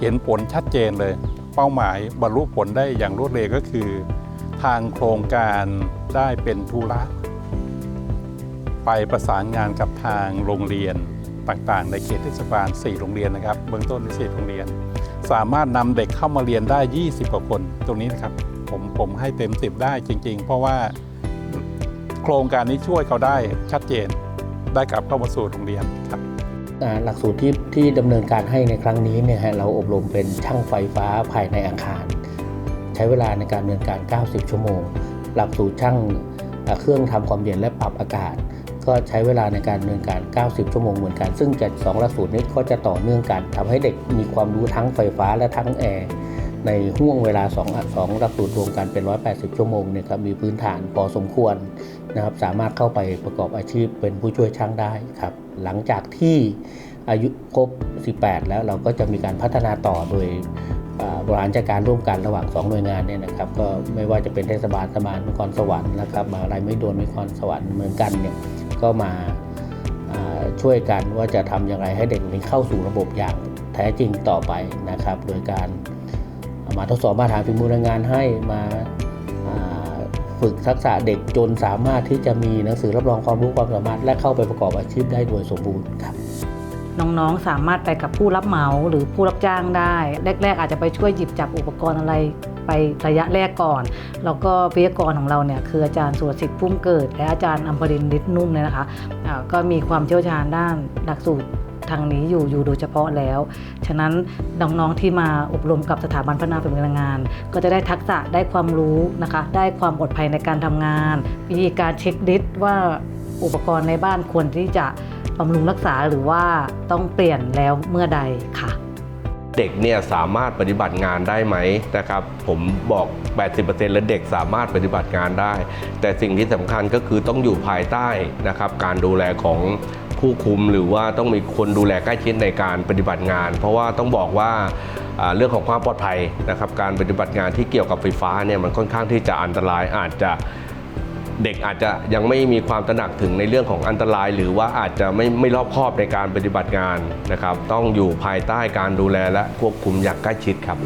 เห็นผลชัดเจนเลย เป้าหมายบรรลุผลได้อย่างรวดเร็วก็คือ ทางโครงการได้เป็นธุระ ไปประสานงานกับทางโรงเรียนต่างๆ ในเขตเทศบาล 4 โรงเรียนนะครับ เบื้องต้นใน4โรงเรียน สามารถนำเด็กเข้ามาเรียนได้ 20 กว่าคน ตรงนี้นะครับ ผมผมให้เต็มสิบได้จริง ๆ เพราะว่าโครงการนี้ช่วยเขาได้ชัดเจนได้กลับเข้ามาสู่โรงเรียนครับ หลักสูตรที่ที่ดำเนินการให้ในครั้งนี้เนี่ยฮะเราอบรมเป็นช่างไฟฟ้าภายในอาคาร ใช้เวลาในการดำเนินการ 90 ชั่วโมง หลักสูตรช่างเครื่องทำความเย็นและปรับอากาศ ก็ใช้เวลาในการดำเนินการ 90 ชั่วโมงเหมือนกัน ซึ่งจะสองหลักสูตรนี้ก็จะต่อเนื่องกันทำให้เด็กมีความรู้ทั้งไฟฟ้าและทั้งแอร์ ในห่วงเวลา2อะสองหลักสูตรรวมกันเป็น 180 ชั่วโมงเนี่ยครับมีพื้นฐานพอสมควรนะครับสามารถเข้าไปประกอบอาชีพเป็นผู้ช่วยช่างได้ครับหลังจากที่อายุครบ 18 แล้วเราก็จะมีการพัฒนาต่อโดยบริหารจัดการร่วมกันระหว่าง 2 หน่วยงานเนี่ยนะครับก็ไม่ว่าจะเป็นเทศบาลสมานนครสวรรค์นะครับมหาลัยไม่โดนนครสวรรค์เหมือนกันเนี่ยก็มาอ่าช่วยกันว่าจะทำอย่างไรให้เด็กนี้เข้าสู่ระบบอย่างแท้จริงต่อไปนะครับ โดยการ มาทดสอบมาตรฐานฝีมือแรงงานให้มาฝึกทักษะเด็กจนสามารถที่จะมีหนังสือรับรองความรู้ความสามารถ และเข้าไปประกอบอาชีพได้โดยสมบูรณ์ครับน้องๆ สามารถไปกับผู้รับเหมาหรือผู้รับจ้างได้ แรก ๆ อาจจะไปช่วยหยิบจับอุปกรณ์อะไรไประยะแรกก่อน แล้วก็วิทยากรของเราเนี่ยคืออาจารย์สุรสิทธิ์พุ่มเกิด และอาจารย์อัมพรินทร์ฤทธิ์นุ่มเนี่ยนะคะอ่าก็มีความเชี่ยวชาญด้านหลักสูตร ทางนี้อยู่อยู่โดยเฉพาะแล้ว ฉะนั้นน้องๆที่มาอบรมกับสถาบันพัฒนาฝีมือแรงงาน ก็จะได้ทักษะได้ความรู้นะคะ ได้ความปลอดภัยในการทำงาน วิธีการเช็คดิสต์ว่าอุปกรณ์ในบ้านควรที่จะบำรุงรักษาหรือว่าต้องเปลี่ยนแล้วเมื่อใดค่ะ เด็กเนี่ยสามารถปฏิบัติงานได้ไหมนะครับผมบอก 80%แล้วเด็กสามารถปฏิบัติงานได้ แต่สิ่งที่สำคัญก็คือต้องอยู่ภายใต้นะครับการดูแลของผู้คุมหรือว่าต้องมีคนดูแลใกล้ชิดในการปฏิบัติงาน เพราะว่าต้องบอกว่าอ่าเรื่องของความปลอดภัยนะครับการปฏิบัติงานที่เกี่ยวกับไฟฟ้าเนี่ยมันค่อนข้างที่จะอันตรายอาจจะ เด็กอาจจะยังไม่มีความตระหนักถึงในเรื่องของอันตราย หรือว่าอาจจะไม่ไม่รอบคอบในการปฏิบัติงานนะครับ ต้องอยู่ภายใต้การดูแลและควบคุมอย่างใกล้ชิดครับ